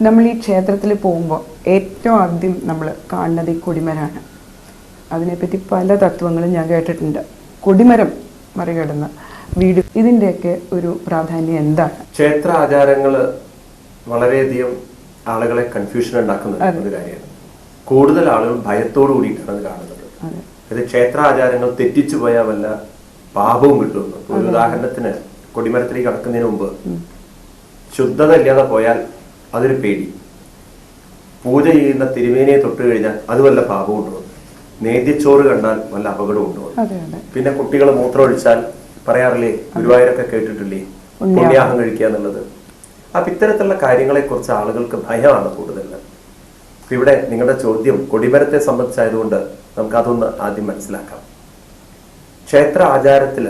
നമ്മൾ ഈ ക്ഷേത്രത്തിൽ പോകുമ്പോൾ ഏറ്റവും ആദ്യം നമ്മൾ കാണുന്നത് ഈ കൊടിമരമാണ്. അതിനെപ്പറ്റി പല തത്വങ്ങളും ഞാൻ കേട്ടിട്ടുണ്ട്. കൊടിമരം മറികടന്ന് വീട് ഇതിന്റെയൊക്കെ ഒരു പ്രാധാന്യം എന്താണ്? ക്ഷേത്ര ആചാരങ്ങൾ വളരെയധികം ആളുകളെ കൺഫ്യൂഷൻ ഉണ്ടാക്കുന്ന ഒരു കാര്യമാണ് കൂടുതൽ ആളുകൾ ഭയത്തോടു കൂടിയിട്ടാണ് അത് കാണുന്നത്. അതെ. ഇത് ക്ഷേത്ര ആചാരങ്ങൾ തെറ്റിച്ചു പോയാൽ വല്ല പാപവും കിട്ടുമെന്ന് ഒരു ഉദാഹരണത്തിന് കൊടിമരത്തിലേക്ക് കടക്കുന്നതിന് മുമ്പ് ശുദ്ധത ഇല്ലാതെ പോയാൽ അതൊരു പേടി. പൂജ ചെയ്യുന്ന തിരുമേനിയെ തൊട്ട് കഴിഞ്ഞാൽ അത് വല്ല ഉണ്ടോ? നേദ്യച്ചോറ് കണ്ടാൽ വല്ല അപകടവും ഉണ്ടോ? അതെ അതെ. പിന്നെ കുട്ടികൾ മൂത്രം ഒഴിച്ചാൽ പറയാറില്ലേ ഗുരുവായൂരൊക്കെ കേട്ടിട്ടില്ലേ? പുണ്യാഹം. കഴിക്കുക എന്നുള്ളത്. അപ്പൊ ഇത്തരത്തിലുള്ള കാര്യങ്ങളെ കുറിച്ച് ആളുകൾക്ക് ഭയമാണ് കൂടുതൽ. ഇവിടെ നിങ്ങളുടെ ചോദ്യം കൊടിമരത്തെ സംബന്ധിച്ചായതുകൊണ്ട് നമുക്കതൊന്ന് ആദ്യം മനസ്സിലാക്കാം. ക്ഷേത്ര ആചാരത്തിൽ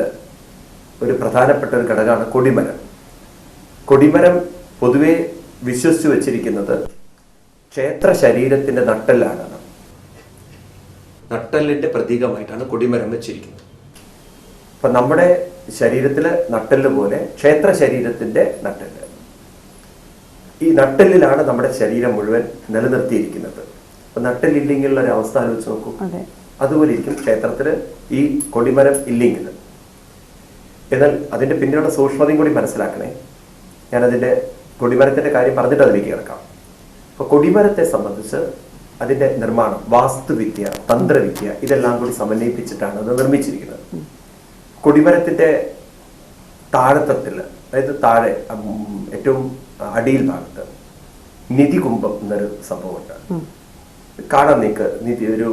ഒരു പ്രധാനപ്പെട്ട ഒരു ഘടകമാണ് കൊടിമരം. കൊടിമരം പൊതുവെ വിശ്വസിച്ചു വച്ചിരിക്കുന്നത് ക്ഷേത്ര ശരീരത്തിന്റെ നട്ടെല്ലാണ്. നട്ടെല്ലിന്റെ പ്രതീകമായിട്ടാണ് കൊടിമരം വെച്ചിരിക്കുന്നത്. അപ്പൊ നമ്മുടെ ശരീരത്തിലെ നട്ടെല്ല് പോലെ ക്ഷേത്ര ശരീരത്തിന്റെ നട്ടെല്ല്. ഈ നട്ടെല്ലിലാണ് നമ്മുടെ ശരീരം മുഴുവൻ നിലനിർത്തിയിരിക്കുന്നത്. അപ്പൊ നട്ടെല്ലില്ലെങ്കിലുള്ള ഒരു അവസ്ഥ ആലോചിച്ച് നോക്കൂ. അതെ. അതുപോലെ ഇരിക്കും ക്ഷേത്രത്തിൽ ഈ കൊടിമരം ഇല്ലെങ്കിൽ എന്നാൽ അതിന്റെ പിന്നിലുള്ള സൂക്ഷ്മതയും കൂടി മനസ്സിലാക്കണേ. ഞാനതിന്റെ കൊടിമരത്തിന്റെ കാര്യം പറഞ്ഞിട്ട് അതിലേക്ക് കിടക്കാം. അപ്പൊ കൊടിമരത്തെ സംബന്ധിച്ച് അതിന്റെ നിർമ്മാണം വാസ്തുവിദ്യ തന്ത്രവിദ്യ ഇതെല്ലാം കൂടി സമന്വയിപ്പിച്ചിട്ടാണ് അത് നിർമ്മിച്ചിരിക്കുന്നത്. കൊടിമരത്തിന്റെ താഴത്തത്തിൽ അതായത് താഴെ ഏറ്റവും അടിയിൽ ഭാഗത്ത് നിധികുംഭം എന്നൊരു സംഭവമുണ്ട്. കാണാം നീക്ക് നിധി ഒരു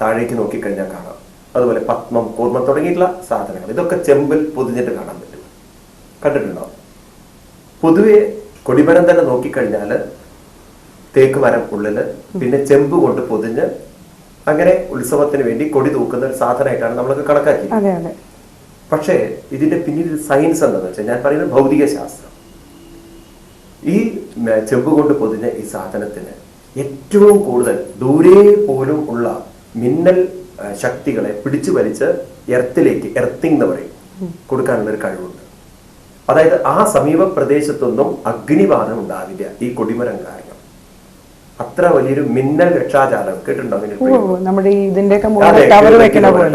താഴേക്ക് നോക്കിക്കഴിഞ്ഞാൽ കാണാം. അതുപോലെ പത്മം കൂർമ്മം തുടങ്ങിയിട്ടുള്ള സാധനങ്ങൾ. ഇതൊക്കെ ചെമ്പിൽ പൊതിഞ്ഞിട്ട് കാണാൻ പറ്റും. കണ്ടിട്ടുണ്ടോ? പൊതുവെ കൊടിമരം തന്നെ നോക്കിക്കഴിഞ്ഞാൽ തേക്ക് മരം ഉള്ളിൽ പിന്നെ ചെമ്പ് കൊണ്ട് പൊതിഞ്ഞ് അങ്ങനെ ഉത്സവത്തിന് വേണ്ടി കൊടി തൂക്കുന്ന ഒരു സാധനമായിട്ടാണ് നമ്മളൊക്കെ കണക്കാക്കി പക്ഷേ ഇതിന്റെ പിന്നിൽ സയൻസ് എന്താണെന്ന് വെച്ചാൽ ഞാൻ പറയുന്നത് ഭൗതിക ശാസ്ത്രം. ഈ ചെമ്പ് കൊണ്ട് പൊതിഞ്ഞ ഈ സാധനത്തിന് ഏറ്റവും കൂടുതൽ ദൂരെ പോലും ഉള്ള മിന്നൽ ശക്തികളെ പിടിച്ചു വലിച്ച് എർത്തിലേക്ക് എർത്തിങ് എന്ന് പറയും. കൊടുക്കാനുള്ള ഒരു കഴിവുണ്ട്. അതായത് ആ സമീപ പ്രദേശത്തൊന്നും അഗ്നിബാധം ഉണ്ടാവില്ല ഈ കൊടിമരം കാരണം. അത്ര വലിയൊരു മിന്നൽ രക്ഷാജാലം കേട്ടിട്ടുണ്ടോ അങ്ങനെ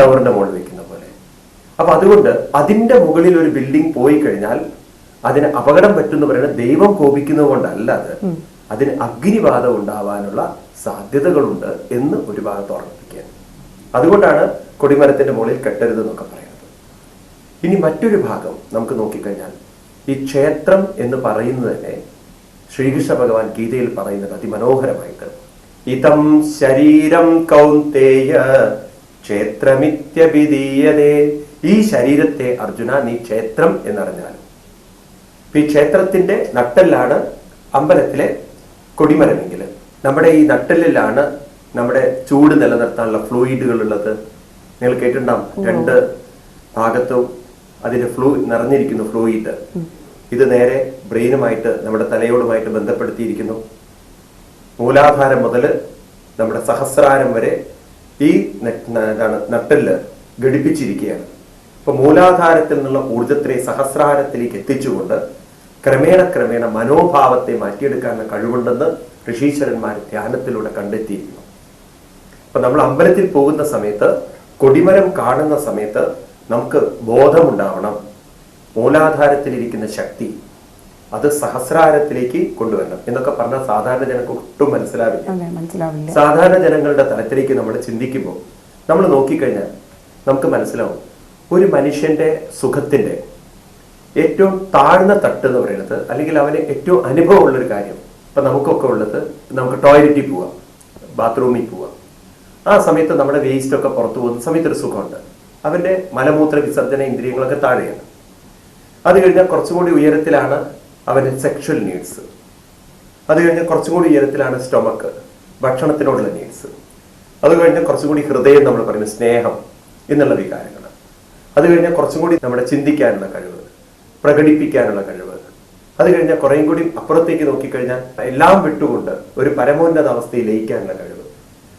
ടവറിന്റെ മുകളിൽ വെക്കുന്ന പോലെ. അപ്പൊ അതുകൊണ്ട് അതിന്റെ മുകളിൽ ഒരു ബിൽഡിംഗ് പോയി കഴിഞ്ഞാൽ അതിന് അപകടം പറ്റുന്ന പറയുന്നത് ദൈവം കോപിക്കുന്നത് കൊണ്ടല്ല അത്. അതിന് അഗ്നിബാധ ഉണ്ടാവാനുള്ള സാധ്യതകളുണ്ട് എന്ന് ഒരു ഭാഗത്ത് ഓർമ്മിപ്പിക്കുക അതുകൊണ്ടാണ് കൊടിമരത്തിന്റെ മുകളിൽ കെട്ടരുത് എന്നൊക്കെ പറയുന്നത്. ഇനി മറ്റൊരു ഭാഗം നമുക്ക് നോക്കിക്കഴിഞ്ഞാൽ ഈ ക്ഷേത്രം എന്ന് പറയുന്നത് തന്നെ ശ്രീകൃഷ്ണ ഭഗവാൻ ഗീതയിൽ പറയുന്നത് അതിമനോഹരമായിട്ട് ഇതം ശരീരം കൗന്തേയ ക്ഷേത്രമിത്യഭിധീയതേ. ഈ ശരീരത്തെ അർജുന നീ ക്ഷേത്രം എന്നറിഞ്ഞാലും ഇപ്പൊ ഈ ക്ഷേത്രത്തിന്റെ നട്ടെല്ലാണ് അമ്പലത്തിലെ കൊടിമരമെങ്കിൽ. നമ്മുടെ ഈ നട്ടെല്ലിലാണ് നമ്മുടെ ചൂട് നിലനിർത്താനുള്ള ഫ്ലൂയിഡുകൾ ഉള്ളത്. നിങ്ങൾ കേട്ടിട്ടുണ്ടാവും. രണ്ട് ഭാഗത്തും അതിന് ഫ്ലൂ നിറഞ്ഞിരിക്കുന്നു ഫ്ലൂയിഡ് ഇത് നേരെ ബ്രെയിനുമായിട്ട് നമ്മുടെ തലയോടുമായിട്ട് ബന്ധപ്പെടുത്തിയിരിക്കുന്നു. മൂലാധാരം മുതൽ നമ്മുടെ സഹസ്രാരം വരെ ഈ എന്താണ് നട്ടെല്ല് ഘടിപ്പിച്ചിരിക്കുകയാണ്. അപ്പൊ മൂലാധാരത്തിൽ നിന്നുള്ള ഊർജത്തിനെ സഹസ്രാരത്തിലേക്ക് എത്തിച്ചുകൊണ്ട് ക്രമേണ ക്രമേണ മനോഭാവത്തെ മാറ്റിയെടുക്കാനുള്ള കഴിവുണ്ടെന്ന് ഋഷീശ്വരന്മാർ ധ്യാനത്തിലൂടെ കണ്ടെത്തിയിരുന്നു അപ്പൊ നമ്മൾ അമ്പലത്തിൽ പോകുന്ന സമയത്ത് കൊടിമരം കാണുന്ന സമയത്ത് നമുക്ക് ബോധമുണ്ടാവണം. മൂലാധാരത്തിലിരിക്കുന്ന ശക്തി അത് സഹസ്രാരത്തിലേക്ക് കൊണ്ടുവരണം എന്നൊക്കെ പറഞ്ഞാൽ സാധാരണ ജനങ്ങൾക്ക് ഒട്ടും മനസ്സിലാവില്ല. സാധാരണ ജനങ്ങളുടെ തലത്തിലേക്ക് നമ്മൾ ചിന്തിക്കുമ്പോൾ നമ്മൾ നോക്കിക്കഴിഞ്ഞാൽ നമുക്ക് മനസ്സിലാവും ഒരു മനുഷ്യന്റെ സുഖത്തിന്റെ ഏറ്റവും താഴ്ന്ന തട്ട് എന്ന് പറയുന്നത് അല്ലെങ്കിൽ അവന് ഏറ്റവും അനുഭവമുള്ള ഒരു കാര്യം. ഇപ്പൊ നമുക്കൊക്കെ ഉള്ളത് നമുക്ക് ടോയ്ലറ്റിൽ പോവാം ബാത്റൂമിൽ പോവാം. ആ സമയത്ത് നമ്മുടെ വേസ്റ്റ് ഒക്കെ പുറത്തു പോകുന്ന സമയത്ത് ഒരു സുഖമുണ്ട്. അവന്റെ മലമൂത്ര വിസർജന ഇന്ദ്രിയങ്ങളൊക്കെ താഴെയാണ്. അത് കഴിഞ്ഞാൽ കുറച്ചും കൂടി ഉയരത്തിലാണ് അവന്റെ സെക്ഷൽ നീഡ്സ് അത് കഴിഞ്ഞാൽ കുറച്ചും കൂടി ഉയരത്തിലാണ് സ്റ്റൊമക്ക് ഭക്ഷണത്തിനോടുള്ള നീഡ്സ് അത് കഴിഞ്ഞാൽ കുറച്ചും കൂടി ഹൃദയം നമ്മൾ പറയുന്നത് സ്നേഹം എന്നുള്ള വികാരങ്ങൾ. അത് കഴിഞ്ഞാൽ കുറച്ചും കൂടി നമ്മുടെ ചിന്തിക്കാനുള്ള കഴിവ് പ്രകടിപ്പിക്കാനുള്ള കഴിവ്. അത് കഴിഞ്ഞാൽ കുറേയും കൂടി അപ്പുറത്തേക്ക് നോക്കിക്കഴിഞ്ഞാൽ എല്ലാം വിട്ടുകൊണ്ട് ഒരു പരമോന്നത അവസ്ഥയിൽ ലയിക്കാനുള്ള കഴിവ്.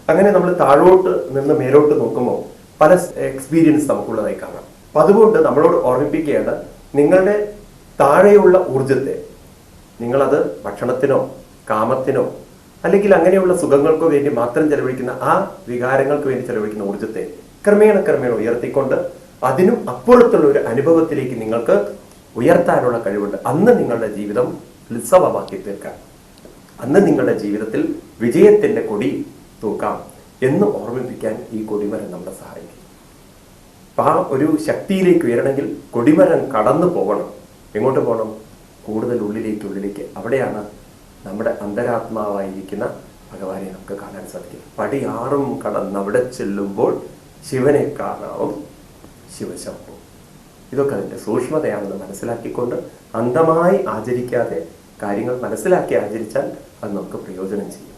അങ്ങനെ നമ്മൾ താഴോട്ട് നിന്ന് മേലോട്ട് നോക്കുമ്പോൾ പല എക്സ്പീരിയൻസ് നമുക്കുള്ളതായി കാണാം. അപ്പൊ അതുകൊണ്ട് നമ്മളോട് ഓർമ്മിപ്പിക്കേണ്ട നിങ്ങളുടെ താഴെയുള്ള ഊർജത്തെ നിങ്ങളത് ഭക്ഷണത്തിനോ കാമത്തിനോ അല്ലെങ്കിൽ അങ്ങനെയുള്ള സുഖങ്ങൾക്കോ വേണ്ടി മാത്രം ചെലവഴിക്കുന്ന ആ വികാരങ്ങൾക്ക് വേണ്ടി ചെലവഴിക്കുന്ന ഊർജത്തെ ക്രമേണ ക്രമേണ ഉയർത്തിക്കൊണ്ട് അതിനും അപ്പുറത്തുള്ള ഒരു അനുഭവത്തിലേക്ക് നിങ്ങൾക്ക് ഉയർത്താനുള്ള കഴിവുണ്ട്. അന്ന് നിങ്ങളുടെ ജീവിതം ഉത്സവമാക്കി തീർക്കാം. അന്ന് നിങ്ങളുടെ ജീവിതത്തിൽ വിജയത്തിന്റെ കൊടി തൂക്കാം. എന്ന് ഓർമ്മിപ്പിക്കാൻ ഈ കൊടിമരം നമ്മളെ സഹായിക്കും. അപ്പം ആ ഒരു ശക്തിയിലേക്ക് ഉയരണമെങ്കിൽ കൊടിമരം കടന്നു പോകണം. എങ്ങോട്ട് പോകണം? കൂടുതൽ ഉള്ളിലേക്ക് ഉള്ളിലേക്ക്. അവിടെയാണ് നമ്മുടെ അന്തരാത്മാവായിരിക്കുന്ന ഭഗവാനെ നമുക്ക് കാണാൻ സാധിക്കും പടിയാറും കടന്ന് അവിടെ ചെല്ലുമ്പോൾ ശിവനെ കാണാവും ശിവശംഭു. ഇതൊക്കെ അതിന്റെ സൂക്ഷ്മതയാണെന്ന് മനസ്സിലാക്കിക്കൊണ്ട് അന്ധമായി ആചരിക്കാതെ കാര്യങ്ങൾ മനസ്സിലാക്കി ആചരിച്ചാൽ അത് നമുക്ക് പ്രയോജനം ചെയ്യും.